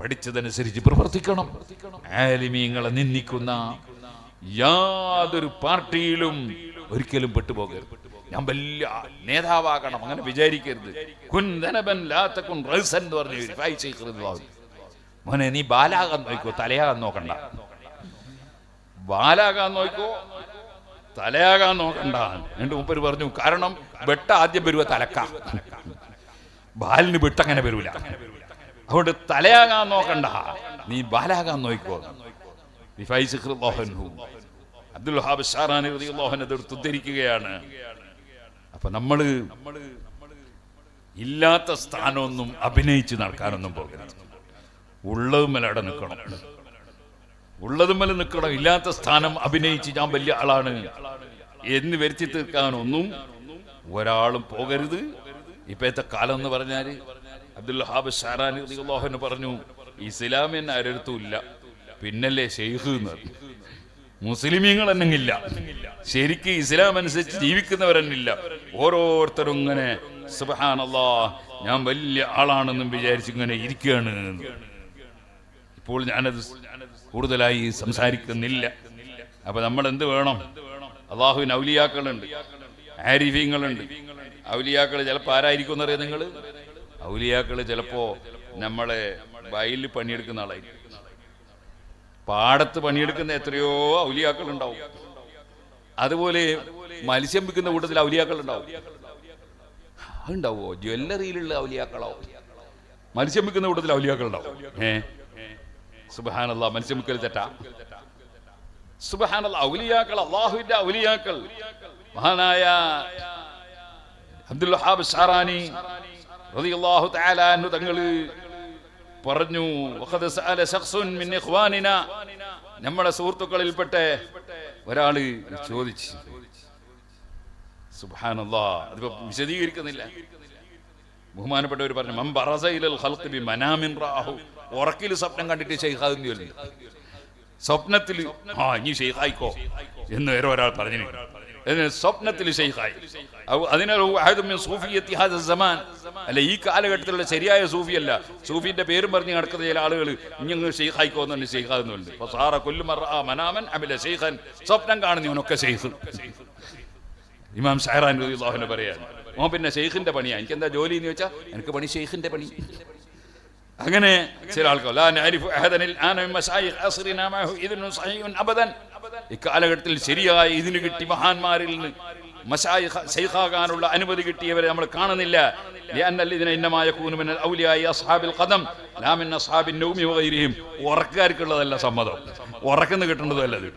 പഠിച്ചതനുസരിച്ച് പ്രവർത്തിക്കണം. ആലിമീങ്ങളെ നിന്ദിക്കുന്ന യാതൊരു പാർട്ടിയിലും ഒരിക്കലും പെട്ടുപോകരുത്. ഞാൻ വലിയ നേതാവാകണം അങ്ങനെ വിചാരിക്കരുത്. കുൻ ധനബൻ ലാത്തക്കുൻ റൈസൻ എന്ന് പറഞ്ഞു. മോനെ നീ ബാലാകാൻ നോക്കോ തലയാകാൻ നോക്കണ്ട. ബാലാകാൻ നോക്കോ തലയാകാൻ നോക്കണ്ട. എന്റെ മുപ്പര് പറഞ്ഞു കാരണം വെട്ട ആദ്യം വരുവ തലക്ക. ബാലിന് വെട്ടങ്ങനെ വരൂല. അതുകൊണ്ട് തലയാകാൻ നോക്കണ്ട. നീ ബാലാകാൻ നോക്കോ അബ്ദുൽ ഉദ്ധരിക്കുകയാണ്. അപ്പൊ നമ്മൾ ഇല്ലാത്ത സ്ഥാനമൊന്നും അഭിനയിച്ച് നടക്കാനൊന്നും പോകരുത്. ഉള്ളതുമല്ല അവിടെ നിൽക്കണം. ഉള്ളതുമല്ല നിൽക്കണം. ഇല്ലാത്ത സ്ഥാനം അഭിനയിച്ച് ഞാൻ വലിയ ആളാണ്. എന്ന് വരുത്തി തീർക്കാനൊന്നും ഒരാളും പോകരുത്. ഇപ്പോഴത്തെ കാലം എന്ന് പറഞ്ഞാൽ അബ്ദുൽ ഹാബ് പറഞ്ഞു ഇസ്ലാം എന്നെ ആരടുത്തുമില്ല പിന്നല്ലേ ഷെയ്ഖ് പറഞ്ഞു. മുസ്ലിമീങ്ങൾ എന്നെങ്കില്ല ശരിക്ക് ഇസ്ലാം അനുസരിച്ച് ജീവിക്കുന്നവരെന്നില്ല. ഓരോരുത്തരും ഇങ്ങനെ ഞാൻ വലിയ ആളാണെന്നും വിചാരിച്ച് ഇങ്ങനെ ഇരിക്കുകയാണ് ഇപ്പോൾ ഞാനത് കൂടുതലായി സംസാരിക്കുന്നില്ല. അപ്പൊ നമ്മൾ എന്ത് വേണം? അള്ളാഹുവിന് ഔലിയാക്കളുണ്ട് ആരിഫീങ്ങളുണ്ട് ഔലിയാക്കൾ ചിലപ്പോൾ ആരായിരിക്കും എന്നറിയാം നിങ്ങൾ ഔലിയാക്കൾ ചിലപ്പോ നമ്മളെ വയലിൽ പണിയെടുക്കുന്ന ആളായിരിക്കും പാടത്ത് പണിയെടുക്കുന്ന എത്രയോ ഔലിയാക്കൾ ഉണ്ടാവും അതുപോലെ മത്സ്യം വിൽക്കുന്ന കൂട്ടത്തിൽ ഔലിയാക്കൾ ഉണ്ടാവും അതുണ്ടാവോ? ജ്വല്ലറിയിലുള്ള ഔലിയാക്കളോ മത്സ്യം വിൽക്കുന്ന കൂട്ടത്തിൽ ഔലിയാക്കൾ ഉണ്ടാവും ഏ? സുബഹാനല്ല മത്സ്യം വിൽക്കൽ തെറ്റാ. സുബഹാനല്ല ഔലിയാക്കൾ അള്ളാഹുവിന്റെ ഔലിയാക്കൾ. മഹാനായ അബ്ദുൽ ഷാറാനി റളിയല്ലാഹു തആല അൻഹു തങ്ങൾ പറഞ്ഞു "വഖദ് സഅല ശഖ്സുൻ മിൻ ഇഖ്വാനിന. നമ്മുടെ സുഹൃത്തുക്കളിൽപ്പെട്ട ഒരാൾ ചോദിച്ചു. സുബ്ഹാനല്ലാഹ് അതിപ്പോ വിശദീകരിക്കുന്നില്ല. ബഹുമാനപ്പെട്ടവർ പറഞ്ഞു മം ബറസ ഇലൽ ഖൽഖി ബി മനാമിൻ റാഹു. ഉറക്കിൽ സ്വപ്നം കണ്ടിട്ട് ഷെയ്ഖാന്ന് ചൊല്ലി സ്വപ്നത്തിൽ ആ ഇനി ഷെയ്ഖായിക്കോ എന്ന് വേറെ ഒരാൾ പറഞ്ഞു സ്വപ്നത്തിൽ ഷെയ്ഖായി സമാൻ അല്ല ഈ കാലഘട്ടത്തിലുള്ള ശരിയായ സൂഫിയല്ല സൂഫിന്റെ പേരും പറഞ്ഞ് നടക്കുന്ന ചില ആളുകൾ ഇങ്ങനെ ഷെയ്ഖായിക്കോ എന്ന് ഷെയ്ഖാന്നുണ്ട് അപ്പൊ സാറ മനാമൻ സ്വപ്നം ഷെയ്ഖ് ഇമാം ഷഹറാൻ റളിയല്ലാഹുവിനെ പറയാൻ ഓ പിന്നെ ഷെയ്ഖിന്റെ പണിയാ എനിക്ക് എന്താ ജോലി എന്ന് വെച്ചാൽ എനിക്ക് പണി ഷെയ്ഖിന്റെ പണി അങ്ങനെ ചില ആൾക്കാർ ഇക്കാലഘട്ടത്തിൽ ശരിയായ ഇതിന് കിട്ടി മഹാന്മാരിൽ നിന്ന്. ശൈഖാകാനുള്ള അനുമതി കിട്ടിയവരെ നമ്മൾ കാണുന്നില്ല. ഉറക്കാർക്കുള്ളതല്ല സമ്മതം. ഉറക്കുന്ന കിട്ടേണ്ടതല്ല അത്.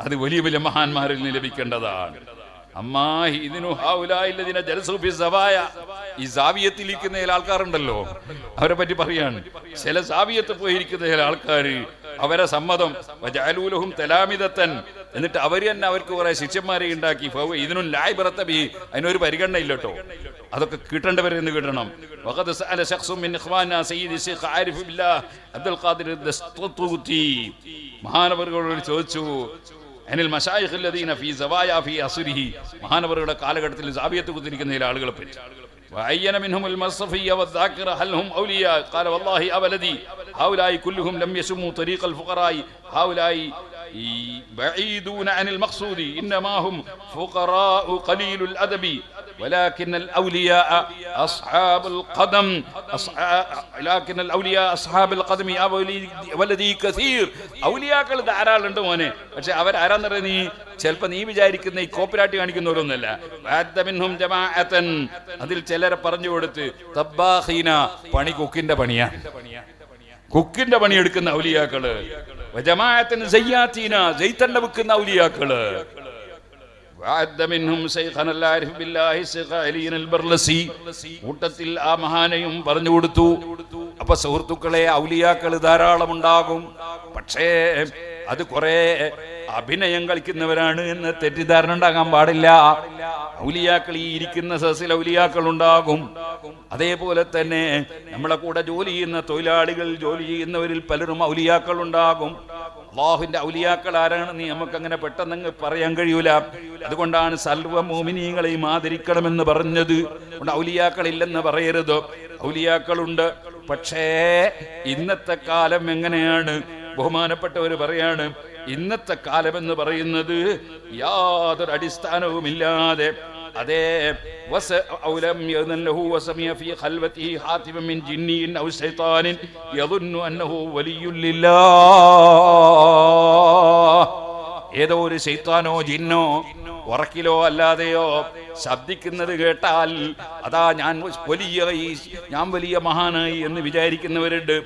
അത് വലിയ വലിയ മഹാന്മാരിൽ നിന്ന് ലഭിക്കേണ്ടതാണ്. ഈ സാവിയത്തിലിരിക്കുന്ന ആൾക്കാരുണ്ടല്ലോ. അവരെ പറ്റി പറയാണ്. ചില സാവിയത്ത് പോയിരിക്കുന്ന ചില ആൾക്കാർ അവരെ സമ്മതം വജഅലൂലഹും തലാമിദത്തൻ എന്നിട്ട് അവർ തന്നെ അവർക്ക് കുറെ ശിഷ്യന്മാരെ ഉണ്ടാക്കി ഫൗ ഇതിനും ലായ്ബറത്ത ബി അതിനൊരു പരിഗണന ഇല്ല കേട്ടോ അതൊക്കെ കിട്ടേണ്ടവരെന്ന് കിട്ടണം വഖദ് സഅല ശഖ്സും മിൻ ഇഖ്വാന സയ്യിദ് ശൈഖ് ആരിഫ് ബില്ലാഹ് അബ്ദുൽ ഖാദിർ ദസ്തൂത്തി മഹാനവറുകളോട് ചോദിച്ചു അനിൽ മഷായിഖ് الذين في زوايا في عصره മഹാനവറുകളുടെ കാലഘട്ടത്തിൽ സാബിയത്ത് കുത്തിരിക്കുന്ന ചില ആളുകളെ പറ്റി وعين منهم المصفية والذاكرة هل هم أولياء قال والله أبلدي هؤلاء كلهم لم يسموا طريق الفقراء هؤلاء بعيدون عن المقصود إنما هم فقراء قليل الأدب ولكن الأولياء أصحاب القدم أصحاب لكن الأولياء أصحاب القدم يا ولدي- ولدي كثير ഔലിയാക്കൾ ധാരാളുണ്ട് മോനെ പക്ഷെ അവർ ആരാന്നറിയ നീ ചിലപ്പോ നീ വിചാരിക്കുന്ന ഈ കോപ്പിരാട്ടി കാണിക്കുന്നവരൊന്നല്ല വാദ്ദമിൻഹും ജമാഅത്തൻ. അതിൽ ചിലരെ പറഞ്ഞു കൊടുത്ത് തബ്ബാഹീന പണി കുക്കിന്റെ പണിയാ കൊക്കിന്റെ പണിയെടുക്കുന്ന ഔലിയാക്കൾ. വജമായത്തിന് സയ്യാത്തീന ജയ്ത്തണ്ട വിൽക്കുന്ന ഔലിയാക്കൾ. കൂട്ടത്തിൽ ആ മഹാനയും പറഞ്ഞു കൊടുത്തു. അപ്പൊ സുഹൃത്തുക്കളെ ഔലിയാക്കൾ ധാരാളം ഉണ്ടാകും പക്ഷേ അത് കുറെ അഭിനയം കളിക്കുന്നവരാണ് എന്ന് തെറ്റിദ്ധാരണ ഉണ്ടാകാൻ പാടില്ല. ഔലിയാക്കൾ ഈ ഇരിക്കുന്ന സസിൽ ഔലിയാക്കൾ ഉണ്ടാകും. അതേപോലെ തന്നെ നമ്മളെ കൂടെ ജോലി ചെയ്യുന്ന തൊഴിലാളികൾ ജോലി ചെയ്യുന്നവരിൽ പലരും ഔലിയാക്കൾ ഉണ്ടാകും. അള്ളാഹുവിന്റെ ഔലിയാക്കൾ ആരാണെന്ന് നമുക്ക് അങ്ങനെ പെട്ടെന്ന് പറയാൻ കഴിയൂല. അതുകൊണ്ടാണ് സർവ മോമിനീങ്ങളെയും ആദരിക്കണമെന്ന് പറഞ്ഞത്. ഔലിയാക്കൾ ഇല്ലെന്ന് പറയരുത്. ഔലിയാക്കളുണ്ട്. പക്ഷേ ഇന്നത്തെ കാലം എങ്ങനെയാണ്? ബഹുമാനപ്പെട്ടവർ പറയാണ് ഇന്നത്തെ കാലം എന്ന് പറയുന്നത് യാതൊരു അടിസ്ഥാനവുമില്ലാതെ. അതേ വസ ഔലം യദൻ വസമിയ ഫീ ഖൽവതി ഹാതിബ മിൻ ജിന്നിൻ ഔ ശൈത്താനിൻ യദുന്നു അന്നഹു വലിയ്യുൻ ലില്ലാഹ്. ഏതോ ഒരു ശൈത്താനോ ജിന്നോ ഉറക്കിലോ അല്ലാതെയോ ശബ്ദിക്കുന്നത് കേട്ടാൽ അതാ ഞാൻ വലിയ ഞാൻ വലിയ മഹാനായി എന്ന് വിചാരിക്കുന്നവരുണ്ട്.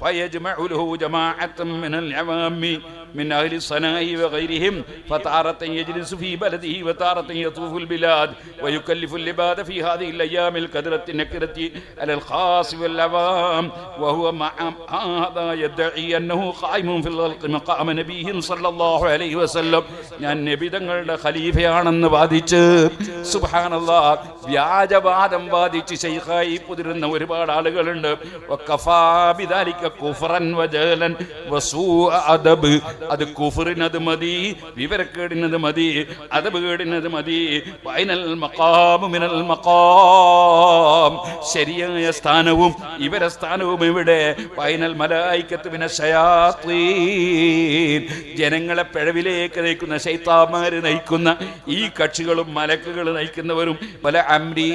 فيجمع له جماعة من العوام. من أهل الصناء وغيرهم فتارة يجلس في بلده وتارة يطوف البلاد ويكلف العباد في هذه الأيام الكدرة النكرة على الخاص والعوام وهو مع هذا يدعي أنه قائم في الخلق مقام نبيه صلى الله عليه وسلم ഞാൻ നബി തങ്ങളുടെ ഖലീഫയാണെന്ന് വാദിച്ച് സുബ്ഹാനല്ലാ വ്യാജവാദം വാദിച്ച് ശൈഖായി പുതിരുന്ന ഒരുപാട് ആളുകളുണ്ട് അത് കുഫറിനത് മതി വിവരക്കേടിനത് മതി അദബ് കേടിനത് മതി. വൈനൽ മഖാമു മിനൽ മഖാം. ശരിയായ സ്ഥാനവും ഇവര സ്ഥാനവും ഇവിടെ. വൈനൽ മലായിക്കത്ത് ശയാത്തീൻ ജനങ്ങളെ പിഴവിലേക്ക് നയിക്കുന്ന ശൈത്താമാര് നയിക്കുന്ന ഈ കക്ഷികളും മലക്കുകൾ നയിക്കുന്നവരും പല അമ്രീ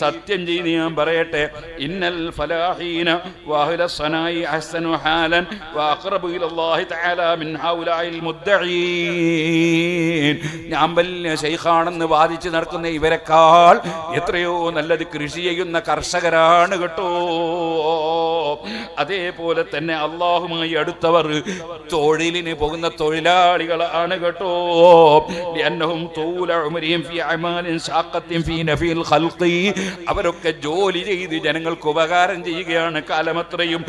സത്യം ചെയ്ത് ഞാൻ പറയട്ടെ ഇന്നൽ ഫലാഹീന വാഹുല സനായി അഹ്സനു ഹാലൻ വഅഖറബു ഇലല്ലാഹി തആല മിൻ هؤلاء മുദ്ദഈൻ. ഞാൻ വലിയ ശൈഖാണെന്ന് വാദിച്ച് നടക്കുന്ന ഇവരെക്കാൾ എത്രയോ നല്ലത് കൃഷി ചെയ്യുന്ന കർഷകരാണ് കേട്ടോ. അതേപോലെ തന്നെ അള്ളാഹുമായി അടുത്തവർ തൊഴിലിന് പോകുന്ന തൊഴിലാളികളാണ് കേട്ടോ. അവരൊക്കെ ജോലി ചെയ്ത് ജനങ്ങൾക്ക് ഉപകാരം ചെയ്യുകയാണ്. കാലമത്രയും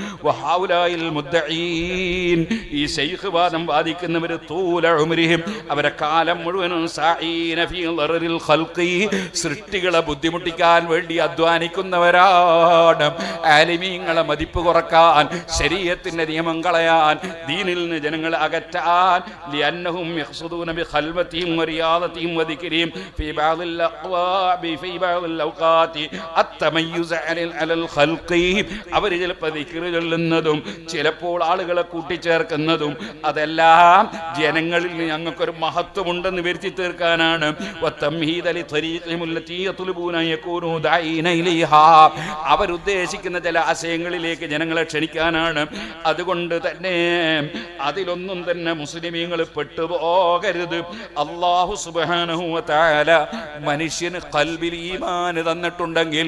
ഈ ശൈഖ് വാദം വാദിക്കുന്നവർ തൂലഹുമരിയും അവരെ കാലം മുഴുവനും സൃഷ്ടികളെ ബുദ്ധിമുട്ടിക്കാൻ വേണ്ടി അധ്വാനിക്കുന്നവരാണ്. ആലിമീങ്ങളെ മതിപ്പ് കുറയ്ക്കാൻ ശരീരത്തിന്റെ നിയമം കളയാൻ ദീനിൽ നിന്ന് ജനങ്ങളെ അകറ്റാൻ. അവർ ചിലപ്പോൾ ദിക്ർ ചൊല്ലുന്നതും ചിലപ്പോൾ ആളുകളെ കൂട്ടിച്ചേർക്കുന്നതും അതെല്ലാം ജനങ്ങളിൽ ഞങ്ങൾക്കൊരു മഹത്വമുണ്ടെന്ന് വരുത്തി തീർക്കാനാണ്. അവരുദ്ദേശിക്കുന്ന ചില ആശയങ്ങളിലേക്ക് ജനങ്ങളെ ക്ഷണിക്കാനാണ്. അതുകൊണ്ട് തന്നെ അതിലൊന്നും തന്നെ മുസ്ലിമീങ്ങൾ പെട്ടുപോകരുത്. അള്ളാഹു തആല മനുഷ്യന് കൽബിൽ ഈമാൻ തന്നിട്ടുണ്ടെങ്കിൽ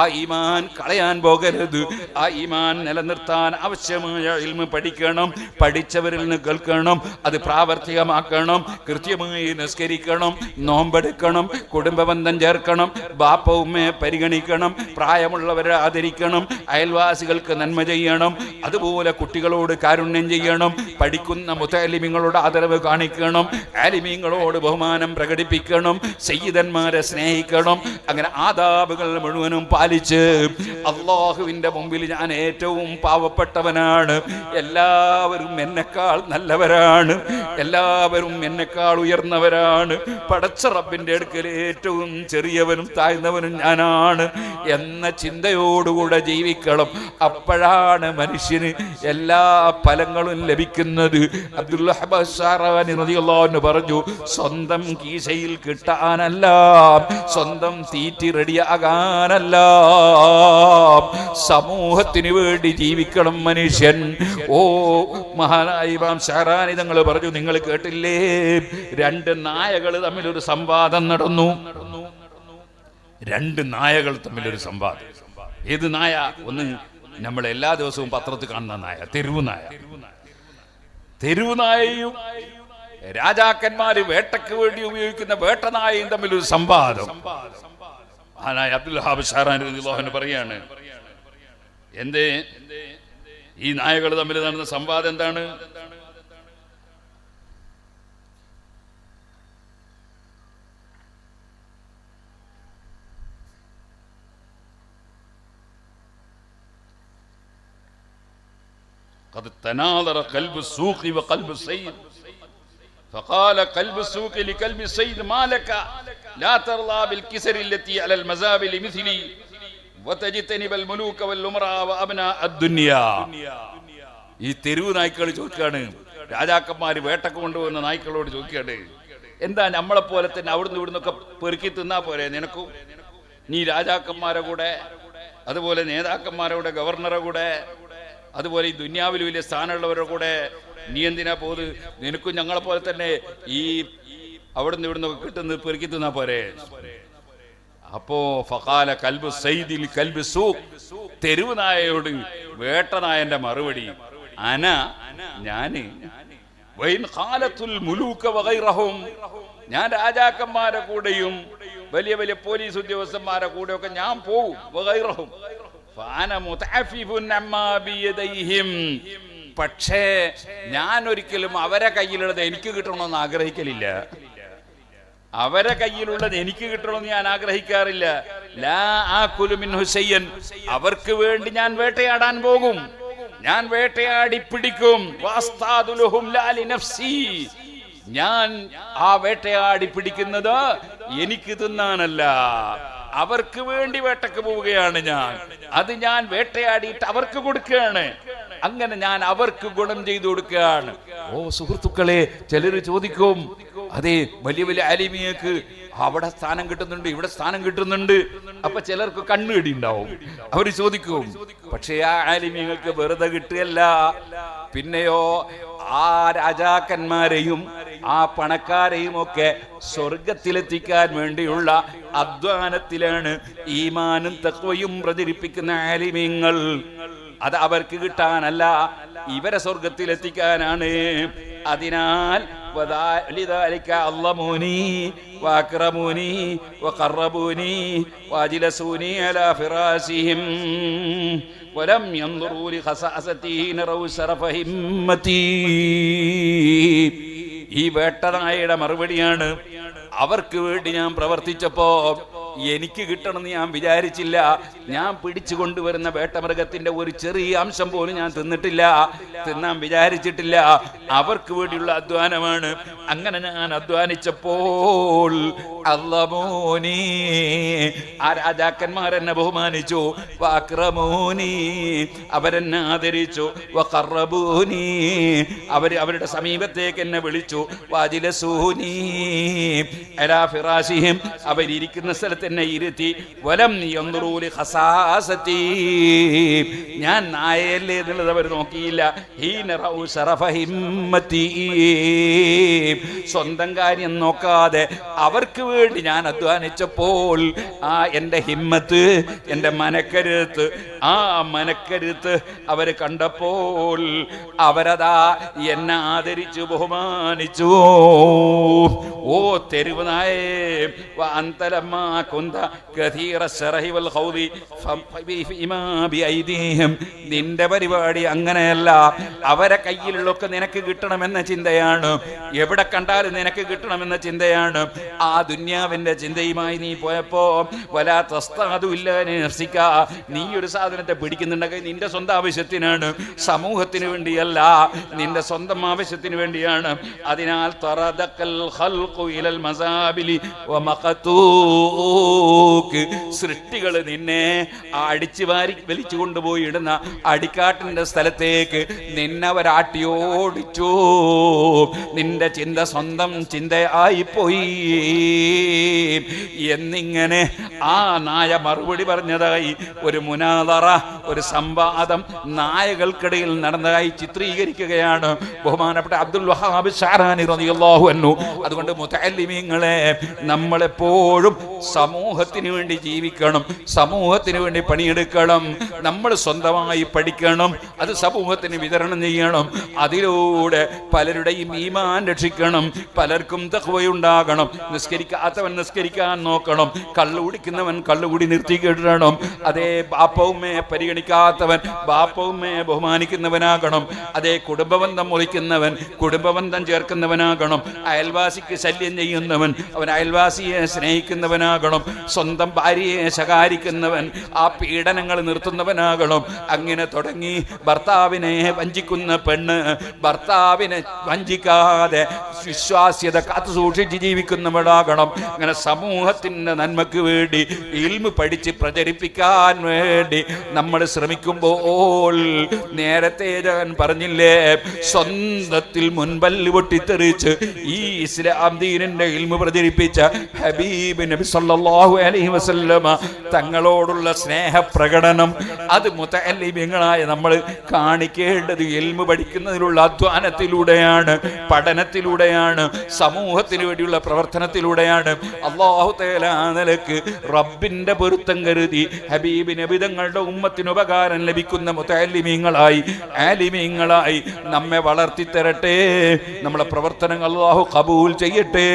ആ ഈമാൻ കളയാൻ പോകരുത്. ആ ഈമാൻ നിലനിർത്താൻ ആവശ്യമായ ഇൽമ പഠിക്കണം പഠിച്ചവരിൽ നിന്ന് കേൾക്കണം അത് പ്രാവർത്തികമാക്കണം കൃത്യമായി നിസ്കരിക്കണം നോമ്പെടുക്കണം കുടുംബബന്ധം ചേർക്കണം ബാപ്പ ഉമ്മയെ പരിഗണിക്കണം പ്രായമുള്ളവരെ ആദരിക്കണം അയൽവാസികൾക്ക് നന്മ ചെയ്യണം. അതുപോലെ കുട്ടികളോട് കാരുണ്യം ചെയ്യണം. പഠിക്കുന്ന മുത്തലിമിങ്ങളോട് ആദരവ് കാണിക്കണം. ആലിമീങ്ങളോട് ബഹുമാനം പ്രകടിപ്പിക്കണം. സയ്യിദന്മാരെ സ്നേഹിക്കണം. അങ്ങനെ ആദാബുകൾ മുഴുവനും പാലിച്ച് അള്ളാഹുവിന്റെ മുമ്പിൽ ഞാൻ ഏറ്റവും പാവപ്പെട്ടവനാണ്. എല്ലാവരും എന്നെക്കാൾ നല്ലവരാണ്. എല്ലാവരും എന്നെക്കാൾ ഉയർന്നവരാണ്. പടച്ച റബ്ബിന്റെ അടുക്കൽ ഏറ്റവും ചെറിയവനും താഴ്ന്നവനും ഞാനാണ്. എന്ന ചിന്തയോടുകൂടെ ജീവിക്കണം. അപ്പോഴാണ് മനുഷ്യന് എല്ലാ ഫലങ്ങളും ലഭിക്കുന്നത്. അബ്ദുല്ലാഹ് പറഞ്ഞു സ്വന്തം കീശയിൽ കിട്ടാനല്ല സ്വന്തം തീറ്റി റെഡിയാകാനല്ല. സമൂഹത്തിന് വേണ്ടി ജീവിക്കണം മനുഷ്യൻ. ഓ മഹാനായ ഇമാം ഷഹറാനി തങ്ങൾ പറഞ്ഞു നിങ്ങൾ കേട്ടില്ലേ? രണ്ട് നായകൾ തമ്മിൽ ഒരു സംവാദം നടന്നു. രണ്ട് നായകൾ തമ്മിൽ ഒരു സംവാദം. ഏത് നായ? ഒന്ന് നമ്മൾ എല്ലാ ദിവസവും പത്രത്തിൽ കാണുന്ന നായ തെരുവുനായ നായ. തെരുവ് നായയും രാജാക്കന്മാര് വേട്ടയ്ക്ക് വേണ്ടി ഉപയോഗിക്കുന്ന വേട്ടനായയും തമ്മിൽ ഒരു സംവാദം. ആനായ അബ്ദുൽ ഹാബ് പറയാണ് എന്തേ? ഈ നായകൾ തമ്മിൽ നടന്ന സംവാദം എന്താണ്? تناظر قلب السوق وقلب السيد فقال قلب السوق لقلب السيد ما لك لا ترضى بالكسر التي على المزابل مثلي വതജിത്തനിബൽ മുലൂക വൽ ഉമറാ വഅബ്നാ അദ്ദുനിയ. ഈ തെരുവ് നായ്ക്കൾ ചോദിക്കാണ് രാജാക്കന്മാര് വേട്ടക്ക് കൊണ്ടുവന്ന നായ്ക്കളോട് ചോദിക്കാണ് എന്താ നമ്മളെ പോലെ തന്നെ അവിടുന്ന് ഇവിടുന്നൊക്കെ പെറുക്കി തിന്നാ പോരെ നിനക്കും നീ രാജാക്കന്മാരെ കൂടെ അതുപോലെ നേതാക്കന്മാരുടെ കൂടെ ഗവർണറെ കൂടെ അതുപോലെ ഈ ദുന്യാവിൽ വലിയ സ്ഥാനമുള്ളവരുടെ കൂടെ നീ എന്തിനാ പോത്? നിനക്കും ഞങ്ങളെ പോലെ തന്നെ ഈ അവിടുന്ന് ഇവിടുന്ന് കിട്ടുന്നത് പെറുക്കി തിന്നാ പോരെ? അപ്പോ ഫഖാല കൽബു സൈദിൽ കൽബു സൂഖ് തെരുവ് നായയോട് വേട്ടനായന്റെ മറുപടി. അന ഞാൻ. ഞാൻ രാജാക്കന്മാരെ കൂടെയും വലിയ വലിയ പോലീസ് ഉദ്യോഗസ്ഥന്മാരെ കൂടെയൊക്കെ ഞാൻ പോവും പക്ഷേ ഞാൻ ഒരിക്കലും അവരെ കയ്യിലുള്ളത് എനിക്ക് കിട്ടണമെന്ന് ആഗ്രഹിക്കലില്ല. അവരെ കയ്യിലുള്ളത് എനിക്ക് കിട്ടണമെന്ന് ഞാൻ ആഗ്രഹിക്കാറില്ല. ലാ ആ കുലുമിൻ ഹുസൈൻ അവർക്ക് വേണ്ടി ഞാൻ വേട്ടയാടാൻ പോകും. ഞാൻ വേട്ടയാടി പിടിക്കും. ഞാൻ ആ വേട്ടയാടി പിടിക്കുന്നത് എനിക്ക് തിന്നാനല്ല. അവർക്ക് വേണ്ടി വേട്ടക്ക് പോവുകയാണ് ഞാൻ. അത് ഞാൻ വേട്ടയാടിയിട്ട് അവർക്ക് കൊടുക്കുകയാണ്. അങ്ങനെ ഞാൻ അവർക്ക് ഗുണം ചെയ്തു കൊടുക്കുകയാണ്. ഓ സുഹൃത്തുക്കളെ ചിലര് ചോദിക്കും അതെ വലിയ വലിയ അലിമിയക്ക് അവിടെ സ്ഥാനം കിട്ടുന്നുണ്ട് ഇവിടെ സ്ഥാനം കിട്ടുന്നുണ്ട്. അപ്പൊ ചിലർക്ക് കണ്ണുകടി ഉണ്ടാവും. അവർ ചോദിക്കും പക്ഷേ ആ ആലിമ്യങ്ങൾക്ക് വെറുതെ കിട്ടുകയല്ല. പിന്നെയോ ആ രാജാക്കന്മാരെയും ആ പണക്കാരെയും ഒക്കെ സ്വർഗത്തിലെത്തിക്കാൻ വേണ്ടിയുള്ള അധ്വാനത്തിലാണ് ഈമാനും തക്വയും പ്രചരിപ്പിക്കുന്ന ആലിമ്യങ്ങൾ അത് അവർക്ക് കിട്ടാനല്ല ഇവരെ സ്വർഗത്തിലെത്തിക്കാനാണ് അതിനാൽ وذا- لذلك علموني واكرموني وقربوني واجلسوني على فراشهم ولم ينظروا لخصاصتي نروا شرف همتي ഈ വേട്ടനായയുടെ മറുപടിയാണ്. അവർക്ക് വേണ്ടി ഞാൻ പ്രവർത്തിച്ചപ്പോ എനിക്ക് കിട്ടണമെന്ന് ഞാൻ വിചാരിച്ചില്ല. ഞാൻ പിടിച്ചു കൊണ്ടുവരുന്ന വേട്ടമൃഗത്തിന്റെ ഒരു ചെറിയ അംശം പോലും ഞാൻ തിന്നിട്ടില്ല. തിന്നാൻ വിചാരിച്ചിട്ടില്ല. അവർക്ക് വേണ്ടിയുള്ള അധ്വാനമാണ്. അങ്ങനെ ഞാൻ അധ്വാനിച്ചപ്പോൾ അല്ലമോനി ആ രാജാക്കന്മാരെന്നെ ബഹുമാനിച്ചു. വാക്രമോനി അവരെന്നെ ആദരിച്ചു. വഖറബൂനി അവർ അവരുടെ സമീപത്തേക്ക് എന്നെ വിളിച്ചു. വാജിലസൂനി അലാ ഫിറാശിഹിം സ്ഥലത്ത് എന്നെ ഇരുത്തി വലം യന്ത്രൂലി ഹസാസത്തി ഞാൻ നായയല്ലേ എന്നുള്ളത് അവർ നോക്കിയില്ല. സ്വന്തം കാര്യം നോക്കാതെ അവർക്ക് വേണ്ടി ഞാൻ അധ്വാനിച്ചപ്പോൾ ആ എന്റെ ഹിമ്മത്ത് എന്റെ മനക്കരുത്ത് ആ മനക്കരുത്ത് അവർ കണ്ടപ്പോൾ അവരതാ എന്നെ ആദരിച്ചു ബഹുമാനിച്ചു. ഓ തെരുവ് നായേ അന്തലമ്മ കുന്ത കഥീറ ശറഹി വൽ ബിഐദീഹിം നിന്റെ പരിപാടി അങ്ങനെയല്ല. അവരെ കയ്യിലുള്ളൊക്കെ നിനക്ക് കിട്ടണമെന്ന ചിന്തയാണ്. എവിടെ കണ്ടാലും നിനക്ക് കിട്ടണമെന്ന ചിന്തയാണ്. ആ ദുന്യാവിന്റെ ചിന്തയുമായി നീ പോയപ്പോ വലാ തസ്താദു ഇല്ലാ നഫ്സിക നീ ഒരു സാധനത്തെ പിടിക്കുന്നുണ്ടെങ്കിൽ നിന്റെ സ്വന്തം ആവശ്യത്തിനാണ്. സമൂഹത്തിന് വേണ്ടിയല്ല. നിന്റെ സ്വന്തം ആവശ്യത്തിന് വേണ്ടിയാണ്. അതിനാൽ തറദക്കൽ ഖൽഖു ഇലൽ മസാബിലി വമഖതൂക്ക് സൃഷ്ടികൾ നിന്നെ അടിച്ചു വാരി വലിച്ചു കൊണ്ടുപോയി ഇടുന്ന അടിക്കാട്ടിന്റെ സ്ഥലത്തേക്ക് നിന്നെ അവരാട്ടിയോടിച്ചു നിന്റെ ചിന്ത സ്വന്തം ചിന്തയായി പോയി. എന്നിങ്ങനെ ആ നായ മറുപടി പറഞ്ഞതായി ഒരു മുനാതറ ഒരു സംവാദം നായകൾക്കിടയിൽ നടന്നതായി ചിത്രീകരിക്കുകയാണ് ബഹുമാനപ്പെട്ട അബ്ദുൽ വഹാബ് ഷാറാനി റളിയല്ലാഹു അൻഹു. അതുകൊണ്ട് മുതല്ലിമീങ്ങളെ നമ്മളെപ്പോഴും സമൂഹത്തിന് വേണ്ടി ജീവിക്കണം സമൂഹത്തിന് വേണ്ടി പണിയെടുക്കണം നമ്മൾ സ്വന്തമായി പഠിക്കണം അത് സമൂഹത്തിന് വിതരണം ചെയ്യണം അതിലൂടെ പലരുടെയും ഈമാൻ രക്ഷിക്കണം പലർക്കും തഹ്വയുണ്ടാകണം നിസ്കരിക്കാത്തവൻ നിസ്കരിക്കാൻ നോക്കണം കള്ളു കുടിക്കുന്നവൻ കള്ളു കള്ളുകൂടി നിർത്തി കേടണം അതേ ബാപ്പവുമേ പരിഗണിക്കാത്തവൻ ബാപ്പവുമേ ബഹുമാനിക്കുന്നവനാകണം അതേ കുടുംബബന്ധം മുറിക്കുന്നവൻ കുടുംബബന്ധം ചേർക്കുന്നവനാകണം അയൽവാസിക്ക് ശല്യം ചെയ്യുന്നവൻ അവൻ അയൽവാസിയെ സ്നേഹിക്കുന്നവനാകണം സ്വന്തം ഭാര്യയെ ശകാരിക്കുന്നവൻ ആ പീഡനങ്ങൾ നിർത്തുന്നവനാകണം. അങ്ങനെ തുടങ്ങി ഭർത്താവിനെ വഞ്ചിക്കുന്ന പെണ്ണ് ഭർത്താവിനെ വഞ്ചിക്കാതെ വിശ്വാസ്യത കാത്തു സൂക്ഷിച്ച് ജീവിക്കുന്നവളാകണം. അങ്ങനെ സമൂഹത്തിന്റെ നന്മയ്ക്ക് വേണ്ടി ഇൽമ് പഠിച്ച് പ്രചരിപ്പിക്കാൻ വേണ്ടി നമ്മൾ ശ്രമിക്കുമ്പോൾ നേരത്തെ ഞാൻ പറഞ്ഞില്ലേ സ്വന്തത്തിൽ മുൻപല്ല് പൊട്ടിത്തെറിച്ച് ഈ ഇസ്ലാം ദീനിന്റെ ഇൽമു പ്രചരിപ്പിച്ച ഹബീബ് നബി സല്ലല്ലാഹു അലൈഹി വസല്ലമ തങ്ങളോടുള്ള സ്നേഹപ്രകടനം. അത് മുതഅല്ലിമീങ്ങളായ നമ്മൾ കാണിക്കേണ്ടത് എൽമ് പഠിക്കുന്നതിലുള്ള അധ്വാനത്തിലൂടെയാണ് പഠനത്തിലൂടെയാണ് സമൂഹത്തിന് വേണ്ടിയുള്ള പ്രവർത്തനത്തിലൂടെയാണ്. അള്ളാഹു തേല നിലയ്ക്ക് റബ്ബിന്റെ പൊരുത്തം കരുതി ഹബീബ് നബിതങ്ങളുടെ ഉമ്മത്തിന് ഉപകാരം ലഭിക്കുന്ന മുതഅല്ലിമീങ്ങളായി ആലിമീങ്ങളായി നമ്മെ വളർത്തി തരട്ടെ നമ്മളെ പ്രവർത്തനങ്ങൾ അള്ളാഹു കബൂൽ ചെയ്യട്ടെ.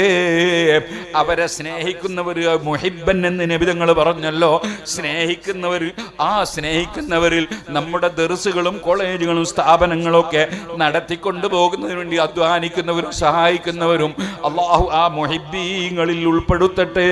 അവരെ സ്നേഹിക്കുന്നവർ മുഹിബൻ എന്ന് നബിതങ്ങൾ പറഞ്ഞല്ലോ. സ്നേഹിക്കുന്നവർ ആ സ്നേഹിക്കുന്നവരിൽ നമ്മുടെ ദർസുകളും കോളേജുകളും സ്ഥാപനങ്ങളും ഒക്കെ നടത്തിക്കൊണ്ടു പോകുന്നതിന് വേണ്ടി അധ്വാനിക്കുന്നവരും സഹായിക്കുന്നവരും അള്ളാഹു ആ മുഹിബീങ്ങളിൽ ഉൾപ്പെടുത്തട്ടെ.